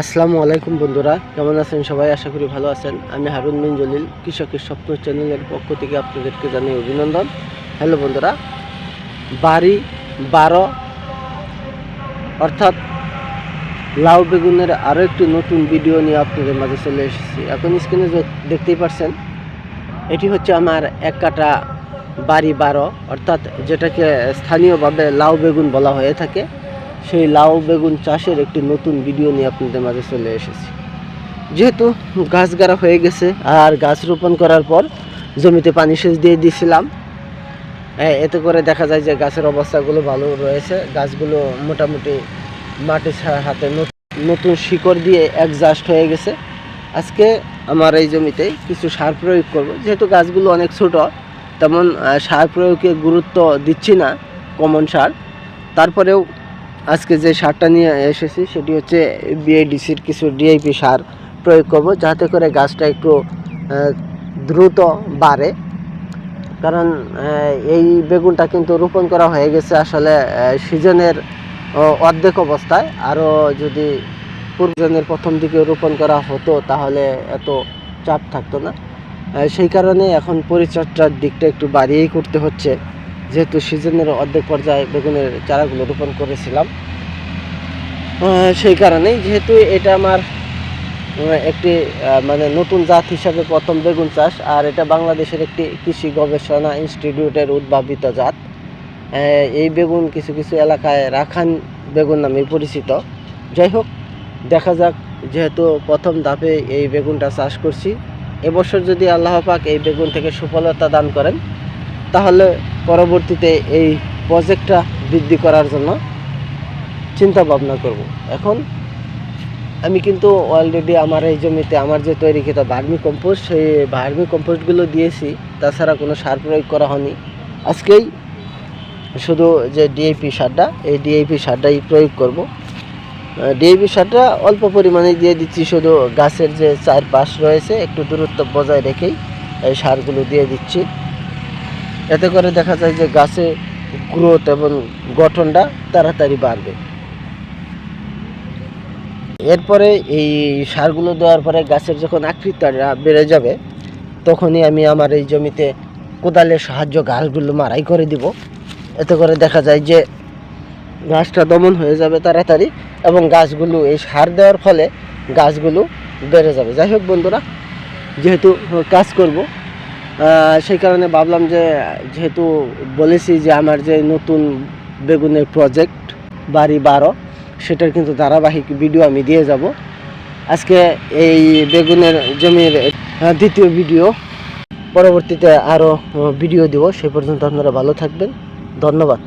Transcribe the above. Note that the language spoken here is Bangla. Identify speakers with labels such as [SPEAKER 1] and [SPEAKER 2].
[SPEAKER 1] আসসালামু আলাইকুম বন্ধুরা, কেমন আছেন সবাই? আশা করি ভালো আছেন। আমি হারুন বিন জলিল কৃষকের স্বপ্ন চ্যানেলের পক্ষ থেকে আপনাদেরকে জানাই অভিনন্দন। হ্যালো বন্ধুরা, বাড়ি বারো, অর্থাৎ লাউ বেগুনের আরও একটি নতুন ভিডিও নিয়ে আপনাদের মাঝে চলে এসেছি। এখন স্ক্রিনে দেখতেই পারছেন, এটি হচ্ছে আমার এক কাটা বাড়ি বারো, অর্থাৎ যেটাকে স্থানীয়ভাবে লাউ বেগুন বলা হয়ে থাকে। সেই লাউ বেগুন চাষের একটি নতুন ভিডিও নিয়ে আপনাদের মাঝে চলে এসেছি। যেহেতু গাছ গাড়া হয়ে গেছে, আর গাছ রোপণ করার পর জমিতে পানি সেচ দিয়ে দিয়েছিলাম এ- এতে করে দেখা যায় যে গাছের অবস্থাগুলো ভালো রয়েছে। গাছগুলো মোটামুটি মাটির সা- হাতে নত- নতুন শিকড় দিয়ে অ্যাডজাস্ট হয়ে গেছে। আজকে আমার এই জমিতে কিছু সার প্রয়োগ করব। যেহেতু গাছগুলো অনেক ছোট, তেমন সার প্রয়োগে গুরুত্ব দিচ্ছি না কমন সার। তারপরেও আজকে যে সারটা নিয়ে এসেছি, সেটি হচ্ছে বিআইডিসির কিছু ডিআইপি সার প্রয়োগ করব, যাতে করে গাছটা একটু দ্রুত বাড়ে। কারণ এই বেগুনটা কিন্তু রোপণ করা হয়ে গেছে আসলে সিজনের অর্ধেক অবস্থায়। আরও যদি পূর্বজনের প্রথম দিকে রোপণ করা হতো, তাহলে এত চাপ থাকতো না। সেই কারণে এখন পরিচর্যার দিকটা একটু বাড়িয়েই করতে হচ্ছে। যেহেতু সিজনের অর্ধেক পর্যায়ে বেগুনের চারাগুলো রোপণ করেছিলাম সেই কারণেই যেহেতু এটা আমার একটি মানে নতুন জাত হিসাবে প্রথম বেগুন চাষ, আর এটা বাংলাদেশের একটি কৃষি গবেষণা ইনস্টিটিউটের উদ্ভাবিত জাত। এই বেগুন কিছু কিছু এলাকায় রাখান বেগুন নামে পরিচিত। যাই হোক, দেখা যাক যেহেতু প্রথম ধাপে এই বেগুনটা চাষ করছি, এবছর যদি আল্লাহ পাক এই বেগুন থেকে সফলতা দান করেন তাহলে পরবর্তীতে এই প্রজেক্টটা বৃদ্ধি করার জন্য চিন্তা ভাবনা করব। এখন আমি কিন্তু অলরেডি আমার এই জমিতে আমার যে তৈরিকৃত ভার্মি কম্পোস্ট সেই ভার্মি কম্পোস্টগুলো দিয়েছি। তাছাড়া কোনো সার প্রয়োগ করা হয়নি। আজকেই শুধু যে ডিএপি সারটা, এই ডিএপি সারটাই প্রয়োগ করব। ডিএপি সারটা অল্প পরিমাণে দিয়ে দিচ্ছি। শুধু গাছের যে চারপাশ রয়েছে, একটু দূরত্ব বজায় রেখেই এই সারগুলো দিয়ে দিচ্ছি। এতে করে দেখা যায় যে গাছে গ্রোথ এবং গঠনটা তাড়াতাড়ি বাড়বে। এরপরে এই সারগুলো দেওয়ার পরে গাছের যখন আকৃতিটা বেড়ে যাবে, তখনই আমি আমার এই জমিতে কোদালের সাহায্য ঘাসগুলো মারাই করে দিব। এতে করে দেখা যায় যে গাছটা দমন হয়ে যাবে তাড়াতাড়ি এবং গাছগুলো এই সার দেওয়ার ফলে গাছগুলো বেড়ে যাবে। যাই হোক বন্ধুরা, যেহেতু কাজ করব সেই কারণে ভাবলাম যে, যেহেতু বলেছি যে আমার যে নতুন বেগুনের প্রজেক্ট বাড়ি বারো, সেটার কিন্তু ধারাবাহিক ভিডিও আমি দিয়ে যাব। আজকে এই বেগুনের জমির দ্বিতীয় ভিডিও পরবর্তীতে আরও ভিডিও দিব। সেই পর্যন্ত আপনারা ভালো থাকবেন। ধন্যবাদ।